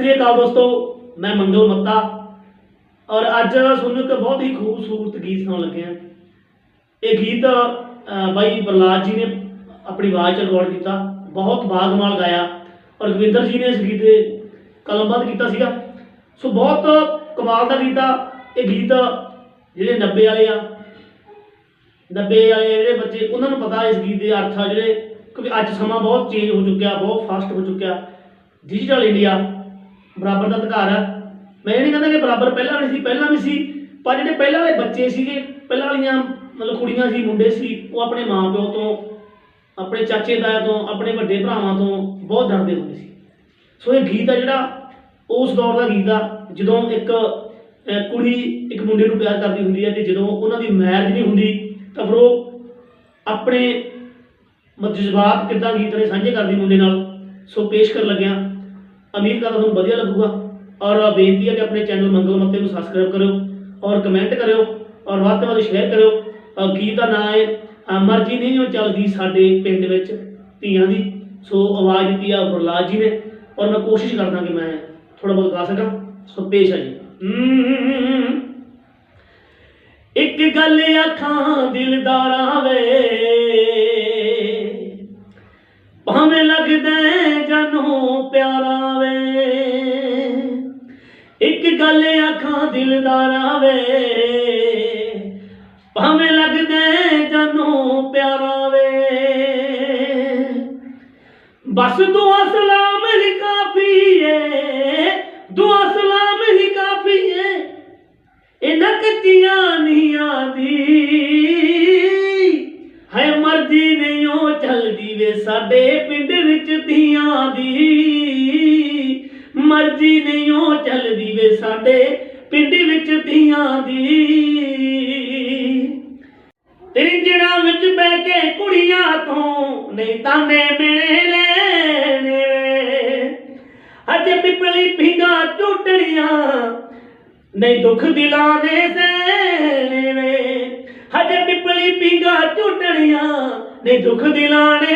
ਸ੍ਰੀ ਅਕਾਲ ਦੋਸਤੋ, ਮੈਂ ਮੰਗਲ ਮੱਤਾ ਔਰ ਅੱਜ ਤੁਹਾਨੂੰ ਇੱਕ ਬਹੁਤ ਹੀ ਖੂਬਸੂਰਤ ਗੀਤ ਸੁਣਾਉਣ ਲੱਗੇ ਆ ਇਹ ਗੀਤ ਬਾਈ ਪ੍ਰਲਾਦ ਜੀ ਨੇ ਆਪਣੀ ਆਵਾਜ਼ 'ਚ ਰਿਕਾਰਡ ਕੀਤਾ, ਬਹੁਤ ਬਾਗਮਾਲ ਗਾਇਆ ਔਰ ਗਵਿੰਦਰ ਜੀ ਨੇ ਇਸ ਗੀਤ ਦੇ ਕਲਮਬੱਧ ਕੀਤਾ ਸੀਗਾ। ਸੋ ਬਹੁਤ ਕਮਾਲ ਦਾ ਗੀਤ ਆ, ਇਹ ਗੀਤ ਜਿਹੜੇ 90 ਵਾਲੇ ਆ 90 ਵਾਲੇ ਜਿਹੜੇ ਬੱਚੇ, ਉਹਨਾਂ ਨੂੰ ਪਤਾ ਇਸ ਗੀਤ ਦੇ ਅਰਥ ਆ ਜਿਹੜੇ, ਕਿਉਂਕਿ ਅੱਜ ਸਮਾਂ ਬਹੁਤ ਚੇਂਜ ਹੋ ਚੁੱਕਿਆ, ਬਹੁਤ ਫਾਸਟ ਹੋ ਚੁੱਕਿਆ। ਡਿਜੀਟਲ ਇੰਡੀਆ ਬਰਾਬਰ ਦਾ ਅਧਿਕਾਰ ਆ। ਮੈਂ ਇਹ ਨਹੀਂ ਕਹਿੰਦਾ ਕਿ ਬਰਾਬਰ ਪਹਿਲਾਂ ਨਹੀਂ ਸੀ, ਪਹਿਲਾਂ ਵੀ ਸੀ, ਪਰ ਜਿਹੜੇ ਪਹਿਲਾਂ ਵਾਲੇ ਬੱਚੇ ਸੀਗੇ, ਪਹਿਲਾਂ ਵਾਲੀਆਂ ਮਤਲਬ ਕੁੜੀਆਂ ਸੀ, ਮੁੰਡੇ ਸੀ, ਉਹ ਆਪਣੇ ਮਾਪਿਓ ਤੋਂ, ਆਪਣੇ ਚਾਚੇ, ਤਾਇਆ ਤੋਂ, ਆਪਣੇ ਵੱਡੇ ਭਰਾਵਾਂ ਤੋਂ ਬਹੁਤ ਡਰਦੇ ਹੁੰਦੇ ਸੀ। ਸੋ ਇਹ ਗੀਤ ਆ ਜਿਹੜਾ, ਉਸ ਦੌਰ ਦਾ ਗੀਤ ਆ, ਜਦੋਂ ਇੱਕ ਕੁੜੀ ਇੱਕ ਮੁੰਡੇ ਨੂੰ ਪਿਆਰ ਕਰਦੀ ਹੁੰਦੀ ਹੈ ਤੇ ਜਦੋਂ ਉਹਨਾਂ ਦੀ ਮੈਰਿਜ ਨਹੀਂ ਹੁੰਦੀ, ਤਾਂ ਫਿਰ ਉਹ ਆਪਣੇ ਮ- ਜਜ਼ਬਾਤ ਕਿੱਦਾਂ ਗੀਤ ਨੇ ਸਾਂਝੇ ਕਰਦੀ ਮੁੰਡੇ ਨਾਲ। ਸੋ ਪੇਸ਼ ਕਰਨ ਲੱਗਿਆ। ਅਮੀਰ ਕਰਦਾ ਤੁਹਾਨੂੰ ਵਧੀਆ ਲੱਗੂਗਾ। ਔਰ ਬੇਨਤੀ ਹੈ ਕਿ ਆਪਣੇ ਚੈਨਲ ਮੰਗਲ ਮੱਤੇ ਨੂੰ ਸਬਸਕ੍ਰਾਈਬ ਕਰਿਓ ਔਰ ਕਮੈਂਟ ਕਰਿਓ ਔਰ ਵੱਧ ਤੋਂ ਵੱਧ ਸ਼ੇਅਰ ਕਰਿਓ। ਗੀਤ ਦਾ ਨਾਮ ਹੈ ਮਰਜ਼ੀ ਨਹੀਂ ਉਹ ਚੱਲਦੀ ਸਾਡੇ ਪਿੰਡ ਵਿੱਚ ਧੀਆਂ ਦੀ। ਸੋ ਆਵਾਜ਼ ਦਿੱਤੀ ਆ ਪ੍ਰਲਾਦ ਜੀ ਨੇ ਔਰ ਮੈਂ ਕੋਸ਼ਿਸ਼ ਕਰਦਾ ਕਿ ਮੈਂ ਥੋੜਾ ਬਹੁਤ ਗਾ ਸਕਾਂ। ਸੋ ਪੇਸ਼ ਆ ਜੀ। ਇੱਕ ਗੱਲ ਅੱਖਾਂ ਦਿਲਦਾਰਾਂ ਵੇ ਇੱਕ ਗੱਲ ਆਖਾਂ ਦਿਲਦਾਰਾਂ ਵੇ ਭਾਵੇਂ ਲੱਗਦੇ ਜਾਨੋਂ ਪਿਆਰਾ ਵੇ ਬਸ ਦੁਆ ਸਲਾਮ ਹੀ ਕਾਫੀ ਏ, ਦੁਆ ਸਲਾਮ ਹੀ ਕਾਫੀ ਏ। ਇਹਨਾਂ ਕੱਚੀਆਂ ਨੀਆਂ ਦੀ ਹੈ ਮਰਜ਼ੀ ਨਹੀਂ ਉਹ ਚੱਲਦੀ ਵੇ ਸਾਡੇ ਪਿੰਡ ਵਿੱਚ ਧੀਆਂ ਦੀ। ਮਰਜ਼ੀ ਨਹੀਂ ਉਹ ਚੱਲਦੀ ਵੇ ਸਾਡੇ ਪਿੰਡ ਵਿੱਚ ਧੀਆਂ ਦੀ। ਤ੍ਰਿੰਜਣਾ ਵਿੱਚ ਬਹਿ ਕੇ ਕੁੜੀਆਂ ਤੋਂ ਨਹੀਂ ਤਾਨੇ ਮਿਲੇ ਲੈਣੇ। ਵੇ ਅਜੇ ਪਿਪਲੀ ਪਿੰਗਾ ਟੁੱਟਣੀਆਂ ਨਹੀਂ ਦੁੱਖ ਦਿਲਾਂ ਦੇ ਸਹਿਣੇ। ਹਜੇ ਪਿਪਲੀ ਪਿੰਗਾ ਟੁੱਟਣੀਆਂ ਨਹੀਂ ਦੁੱਖ ਦਿਲਾਂ ਦੇ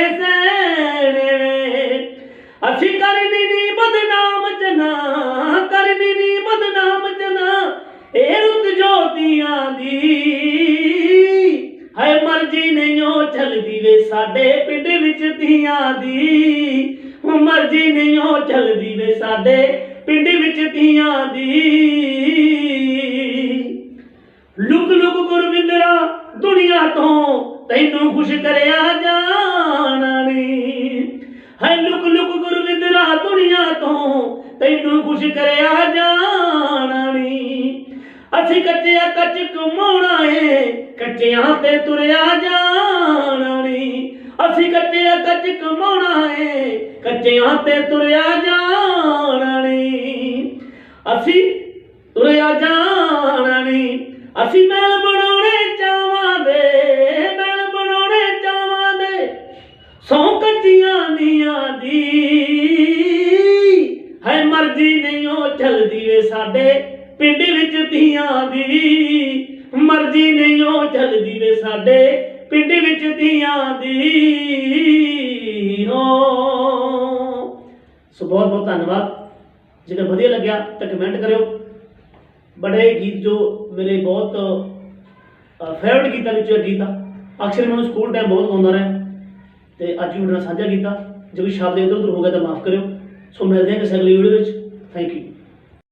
ਚੱਲਦੀ ਵੇ ਸਾਡੇ ਪਿੰਡ ਵਿੱਚ ਧੀਆਂ ਦੀ। ਉਹ ਮਰਜ਼ੀ ਨਹੀਂ ਉਹ ਚੱਲਦੀ ਵੇ ਸਾਡੇ ਪਿੰਡ ਵਿੱਚ ਧੀਆਂ ਦੀ। ਲੁਕ ਲੁਕ ਗੁਰਵਿੰਦਰਾ ਦੁਨੀਆ ਤੋਂ ਤੈਨੂੰ ਖੁਸ਼ ਕਰਿਆ ਜਾਣਾ ਨੀ। ਹੈ ਲੁਕ ਲੁਕ ਗੁਰਵਿੰਦਰਾ ਦੁਨੀਆ ਤੋਂ ਤੈਨੂੰ ਖੁਸ਼ ਕਰਿਆ ਜਾਣਾ ਅਸੀਂ ਕੱਚੇ ਕੱਚਿਆ ਕੱਚ ਕਮਾਉਣਾ ਏ, ਕੱਚਿਆਂ ਤੇ ਤੁਰਿਆ ਜਾਣਾ ਨੀ ਅਸੀਂ ਕੱਚੇ ਕੱਚਿਆ ਕੱਚ ਕਮਾਉਣਾ ਏ, ਕੱਚਿਆਂ ਤੇ ਤੁਰਿਆ ਜਾਣਾ ਨੀ ਅਸੀਂ ਤੁਰਿਆ ਜਾਣਾ ਨੀ ਅਸੀਂ ਮੈਲ ਬਣਾਉਣੇ ਚਾਵਾਂ ਦੇ, ਮੈਲ ਬਣਾਉਣੇ ਚਾਵਾਂ ਦੇ। ਸੌ ਕੱਚੀਆਂ ਦੀਆਂ ਦੀ, ਹੈ ਮਰਜ਼ੀ ਨਹੀਂ ਉਹ ਚੱਲਦੀ ਵੇ ਸਾਡੇ। ਪਿੰਡ ਵਿੱਚ ਧੀਆਂ ਦੀ ਮਰਜ਼ੀ ਨਹੀਂ, ਉਹ ਚੱਲਦੀ ਵੇ ਸਾਡੇ ਪਿੰਡ ਵਿੱਚ ਧੀਆਂ ਦੀ। ਹੋ। ਸੋ ਬਹੁਤ ਬਹੁਤ ਧੰਨਵਾਦ। ਜੇਕਰ ਵਧੀਆ ਲੱਗਿਆ ਤਾਂ ਕਮੈਂਟ ਕਰਿਓ। ਬੜੇ ਗੀਤ ਜੋ ਮੇਰੇ ਬਹੁਤ ਫੇਵਰਟ ਗੀਤਾਂ ਵਿੱਚੋਂ ਗੀਤ ਆ। ਅਕਸਰ ਮੈਨੂੰ ਸਕੂਲ ਟਾਈਮ ਬਹੁਤ ਗਾਉਂਦਾ ਰਿਹਾ। ਤੇ ਅੱਜ ਵੀ ਤੁਹਾਡੇ ਨਾਲ ਸਾਂਝਾ ਕੀਤਾ ਜੇ ਕੋਈ ਸ਼ਬਦ ਇੱਧਰ ਉੱਧਰ ਹੋ ਗਿਆ ਤਾਂ ਮਾਫ ਕਰਿਓ। ਸੋ ਮਿਲਦੇ ਹਾਂ ਕਿਸੇ ਅਗਲੀ ਵੀਡੀਓ ਵਿੱਚ। Thank you